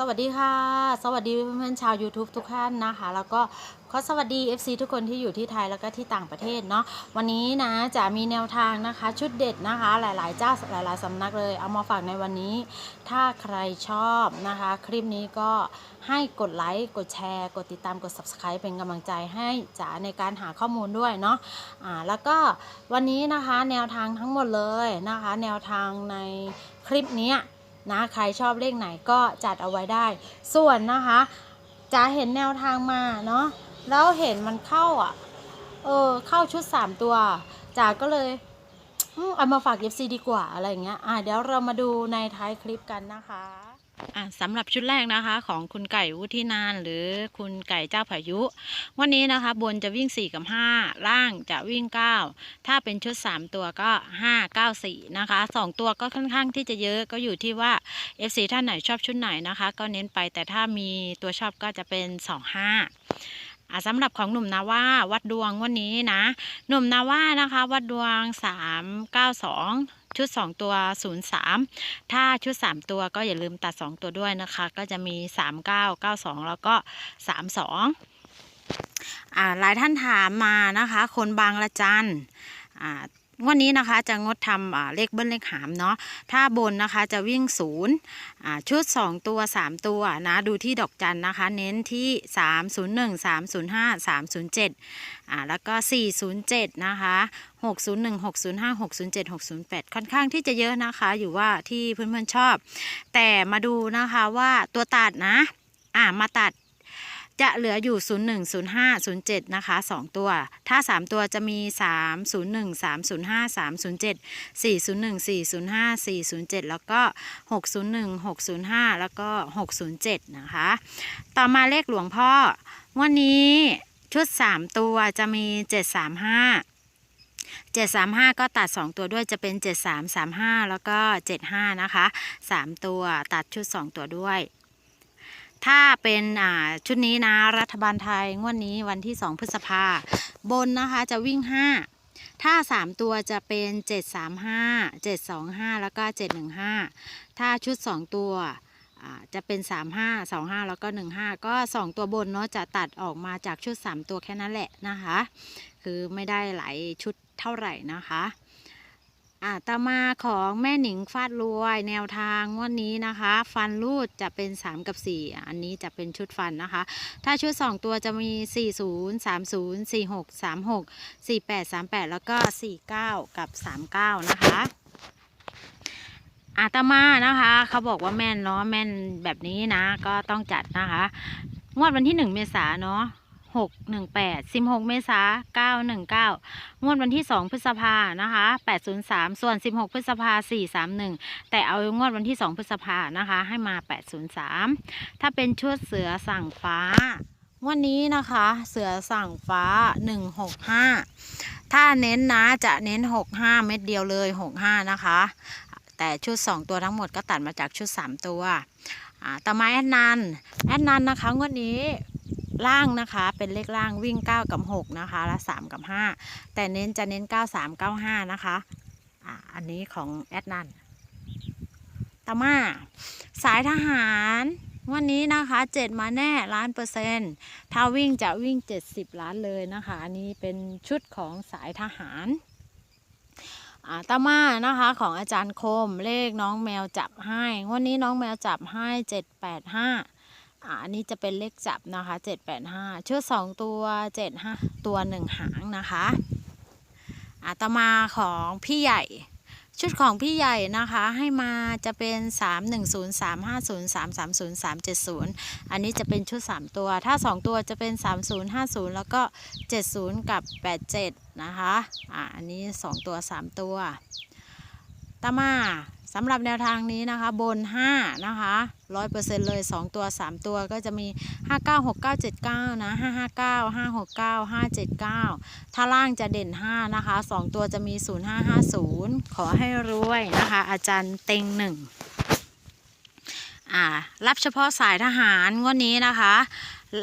สวัสดีค่ะ สวัสดีเพื่อนๆชาว YouTube ทุกท่านนะคะ แล้วก็ขอสวัสดี FC ทุกคนที่อยู่ที่ไทยแล้วก็ที่ต่างประเทศเนาะวันนี้นะจะมีแนวทางนะคะชุดเด็ดนะคะ หลายๆเจ้าหลาย ๆสำนักเลยเอามาฝากในวันนี้ ถ้าใครชอบนะคะ คลิปนี้ก็ให้กดไลค์กดแชร์ กดติดตามกด Subscribe เป็นกำลังใจให้จ๋าในการหาข้อมูลด้วยเนาะอ่าแล้วก็วันนี้นะคะแนวทางทั้งหมดเลยนะคะ แนวทางในคลิปนี้ นะใครชอบเลขไหนก็จัดเอาไว้ได้ ส่วนนะคะจะเห็นแนวทางมาเนาะแล้วเห็นมันเข้าอะเออเข้าชุด 3 ตัวจ๋าก็เลยเอามาฝากเอฟซีดีกว่าอะไรอย่างเงี้ยอะเดี๋ยวเรามาดูในท้ายคลิปกันนะคะ สำหรับชุดแรกนะคะ ของคุณไก่วุฒินานหรือคุณไก่เจ้าพายุ วันนี้นะคะ บนจะวิ่ง 4 กับ 5 ล่างจะวิ่ง 9 ถ้าเป็นชุด 3 ตัวก็ 5 9 4 นะคะ 2 ตัวก็ค่อนข้างที่จะเยอะก็อยู่ที่ว่า FC ท่านไหนชอบชุดไหนนะคะ ก็เน้นไปแต่ถ้ามีตัวชอบก็จะเป็น 2 5 อะสำหรับของหนุ่มนาว่าวัดดวงวันนี้นะ หนุ่มนาว่านะคะ วัดดวง 392ชุด 2 ตัว 03 ถ้าชุด 3 ตัวก็อย่าลืมตัด 2 ตัวด้วยนะคะ ก็จะมี 39 92 แล้วก็ 32อ่าหลายท่านถามมานะคะ คนบางละจัน วันนี้นะคะจะงดทำเลขเบิ้ลเลขหามเนาะถ้าบนนะคะจะวิ่งศูนย์ชุด 2 ตัว 3 ตัวนะดูที่ดอกจันนะคะ เน้นที่ 301 305 307อ่าแล้วก็ 407 นะคะ601 605 607 608 ค่อนข้างที่จะเยอะนะคะ อยู่ว่าที่เพื่อนๆชอบ แต่มาดูนะคะว่าตัวตัดนะอ่ามาตัด จะเหลืออยู่ 01 05 07 นะคะ 2 ตัว ถ้า 3 ตัวจะมี 301 305 307 401 405 407 แล้วก็ 601 605 แล้วก็ 607 นะคะ ต่อมาเลขหลวงพ่อ วันนี้ชุด 3 ตัวจะมี 735 735 ก็ตัด 2 ตัวด้วยจะเป็น 7335 แล้วก็ 75 นะคะ 3 ตัวตัดชุด 2 ตัวด้วย ถ้าเป็นอ่าชุดนี้นะรัฐบาลไทยงวดนี้วันที่ 2 พฤษภาบนนะคะจะวิ่ง 5 ถ้า 3 ตัวจะเป็น 735 725 แล้วก็ 715 ถ้าชุด 2 ตัวจะเป็น 35 25 แล้วก็ 15 ก็ 2 ตัวบนเนาะจะตัดออกมาจากชุด 3 ตัวแค่นั้นแหละนะคะ คือไม่ได้หลายชุดเท่าไหร่นะคะ อ่าต่อมาของแม่หนิงฟาดรวยแนวทางงวันนี้นะคะ ฟันรูดจะเป็น 3 กับ4อ่อันนี้จะเป็นชุดฟันนะคะ ถ้าชุด 2 ตัวจะมี 40 30 46 36 48 38 แล้วก็ 49 กับ 39 นะคะอาตมานะคะ เขาบอกว่าแม่นเนาะแม่นแบบนี้นะ ก็ต้องจัดนะคะ งวดวันที่ 1 เมษาเนาะ 6 1 8 16 เมษา9 1 9 งวดวันที่ 2 พฤษภานะคะ 803 ส่วน 16 พฤษภา431 แต่เอางวดวันที่ 2 พฤษภานะคะ ให้มา 803 ถ้าเป็นชุดเสือสั่งฟ้า งวันนี้นะคะ เสือสั่งฟ้า 165 ถ้าเน้นนะจะเน้น 65 เม็ดเดียวเลย 65 นะคะ แต่ชุด 2 ตัวทั้งหมดก็ตัดมาจากชุด 3 ตัวต่อมาแอดนัน แอดนันนะคะงวดนี้ ล่างนะคะ เป็นเลขล่างวิ่ง 9 กับ 6 นะคะ และ 3 กับ 5 แต่เน้นจะเน้น 9 3 9 5 นะคะอ่าอันนี้ของแอดนันต่อมาสายทหารวันนี้นะคะ 7 มาแน่ล้านเปอร์เซ็นต์ถ้าวิ่งจะวิ่ง 70 ล้านเลยนะคะ อันนี้เป็นชุดของสายทหารอาต่อมานะคะของอาจารย์คมเลขน้องแมวจับให้ วันนี้น้องแมวจับให้ 785 อันนี้จะเป็นเลขจับนะคะ 785ชุด2ตัว 75 ตัว1หางนะคะอาตมาของพี่ใหญ่ ชุดของพี่ใหญ่นะคะให้มาจะเป็น 310 350 330 370 อันนี้จะเป็นชุด 3 ตัว ถ้า 2 ตัวจะเป็น 3050 แล้วก็ 70 กับ 87 นะคะอ่าอันนี้ 2 ตัว 3 ตัวตมาสำหรับแนวทางนี้นะคะบน 5 นะคะ ร้อยเปอร์เซ็นต์เลยสองตัวสามตัวก็จะมีห้าเก้าหกเก้าเจ็ดเก้านะห้าห้าเก้าห้าหกเก้าห้าเจ็ดเก้าถ้าล่างจะเด่นห้านะคะสองตัวจะมีศูนย์ห้าห้าศูนย์ขอให้รวยนะคะ อาจารย์เต็งหนึ่งอ่ารับเฉพาะสายทหารงวดนี้นะคะ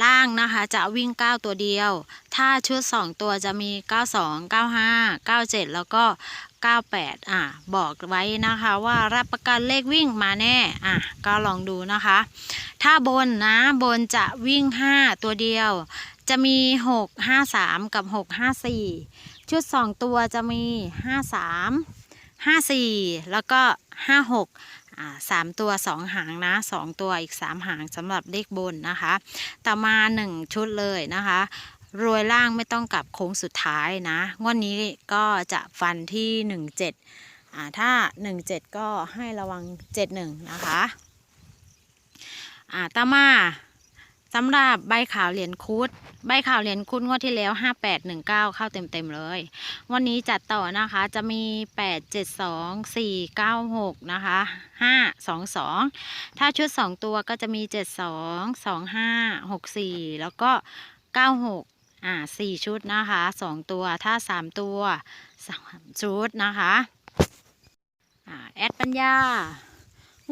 ล่างนะคะจะวิ่ง 9 ตัวเดียว ถ้าชุด 2 ตัวจะมี 92 95 97 แล้วก็ 98 อะ บอกไว้นะคะว่ารับประกันเลขวิ่งมาแน่ อะ ก็ลองดูนะคะ ถ้าบนนะบนจะวิ่ง 5 ตัวเดียว จะมี 6 5 3 กับ 6 5 4 ชุด 2 ตัวจะมี 5 3 5 4 แล้วก็ 5 6 สามตัวสองหางนะสองตัวอีกสามหางสำหรับเลขบนนะคะ ต่อมาหนึ่งชุดเลยนะคะรวยล่างไม่ต้องกลับโค้งสุดท้ายนะงวดนี้ก็จะฟันที่หนึ่งเจ็ดถ้าหนึ่งเจ็ดก็ให้ระวังเจ็ดหนึ่งนะคะต่อมา สำหรับใบขาวเหรียญคุด ใบขาวเหรียญคุดงวดที่แล้ว 5819 เข้าเต็มๆเลย วันนี้จัดต่อนะคะจะมี 8 7 2 4 9 6 นะคะ 5 2 2 ถ้าชุด 2 ตัวก็จะมี 7 2 2 5 6 4 แล้วก็ 9 6อ่าสี่ชุดนะคะสองตัวถ้าสามตัวสามชุดนะคะอ่าแอดปัญญา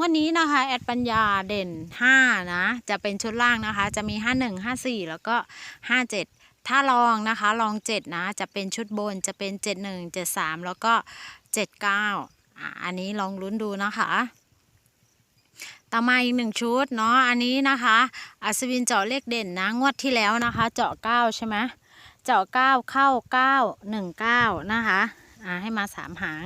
วันนี้นะคะแอดปัญญาเด่น 5 นะ จะเป็นชุดล่างนะคะ จะมี 51 54 แล้วก็ 57 ถ้าลองนะคะ ลอง 7 นะ จะเป็นชุดบนจะเป็น 71 73 แล้วก็ 79อ่าอันนี้ลองลุ้นดูนะคะต่อมาอีกหนึ่งชุดเนาะอันนี้นะคะ อัศวินเจาะเลขเด่นนะงวดที่แล้วนะคะ เจาะ 9 ใช่ไหมเจาะ 9 เข้า 9 1 9 นะคะ อ่าให้มา3หาง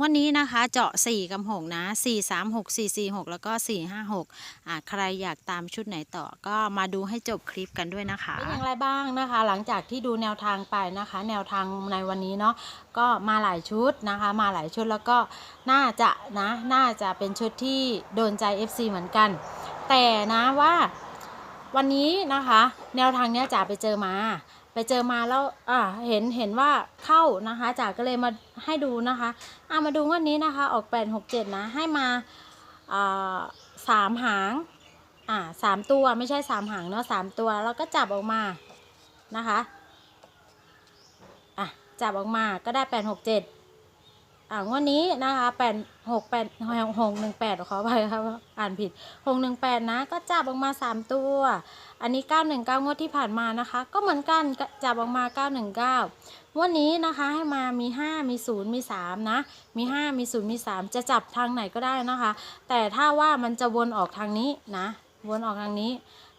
วันนี้นะคะเจาะ4กับ6นะ4 3 6 4 4 6แล้วก็4 5 6อ่าใครอยากตามชุดไหนต่อก็มาดูให้จบคลิปกันด้วยนะคะเป็นอย่างไรบ้างนะคะ หลังจากที่ดูแนวทางไปนะคะ แนวทางในวันนี้เนาะก็มาหลายชุดนะคะ มาหลายชุดแล้วก็น่าจะนะน่าจะเป็นชุดที่โดนใจ FC เหมือนกัน แต่นะว่าวันนี้นะคะ แนวทางเนี้ยจ๋าไปเจอมา ไปเจอมาแล้วอ่าเห็นเห็นว่าเข้านะคะจ๋าก็เลยมาให้ดูนะคะอ่ามาดูงวันนี้นะคะ ออกแปดหกเจ็ดนะให้มาอ่าสามหางอ่าสามตัวไม่ใช่สามหางเนาะสามตัวแล้วก็จับออกมานะคะอะจับออกมาก็ได้แปดหกเจ็ด อ่างวดนี้นะคะแปดหกแปดหกหนึ่งแปดขอไปครับอ่านผิดหกหนึ่งแปดนะ ก็จับออกมาสามตัว อันนี้919งเก้างวดที่ผ่านมานะคะ ก็เหมือนกันจับออกมา919งเก้าวดนี้นะคะให้มามี5มี0มี3นะ มี5มี0มี3จะจับทางไหนก็ได้นะคะ แต่ถ้าว่ามันจะวนออกทางนี้นะ วนออกทางนี้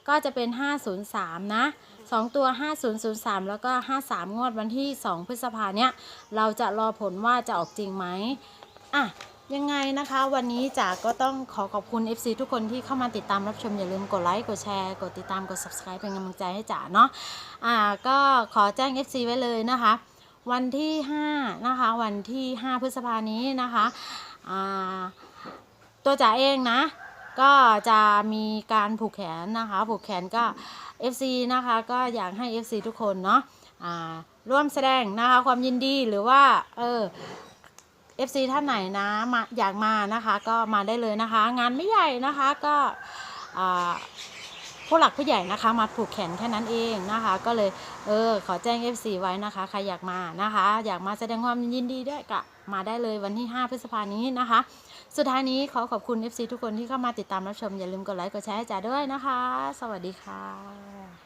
ก็จะเป็น503นะ 2 ตัว 5003 แล้วก็ 53 งวดวันที่ 2 พฤษภาเนี้ยเราจะรอผลว่าจะออกจริงไหมอะยังไงนะคะ วันนี้จ๋าก็ต้องขอขอบคุณ FC ทุกคนที่เข้ามาติดตามรับชมอย่าลืมกดไลค์กดแชร์กดติดตามกด subscribe เป็นกำลังใจให้จ๋าเนาะอ่าก็ขอแจ้ง FC ไว้เลยนะคะ วันที่5นะคะวันที่ 5 พฤษภานี้นะคะอ่าตัวจ๋าเองนะ ก็จะมีการผูกแขนนะคะ ผูกแขนก็ FC นะคะก็อยากให้ FC ทุกคนเนาะร่วมแสดงนะคะความยินดีหรือว่าเออ FC ท่านไหนนะมาอยากมานะคะก็มาได้เลยนะคะ งานไม่ใหญ่นะคะก็ผู้หลักผู้ใหญ่นะคะมาผูกแขนแค่นั้นเองนะคะ ก็เลยเออขอแจ้ง FC ไว้นะคะใครอยากมานะคะ อยากมาแสดงความยินดีด้วยก็มาได้เลยวันที่ 5 พฤษภานี้นะคะ สุดท้ายนี้ขอขอบคุณ FC ทุกคนที่เข้ามาติดตามรับชม อย่าลืมกดไลค์กดแชร์ให้จ๋าด้วยนะคะ สวัสดีค่ะ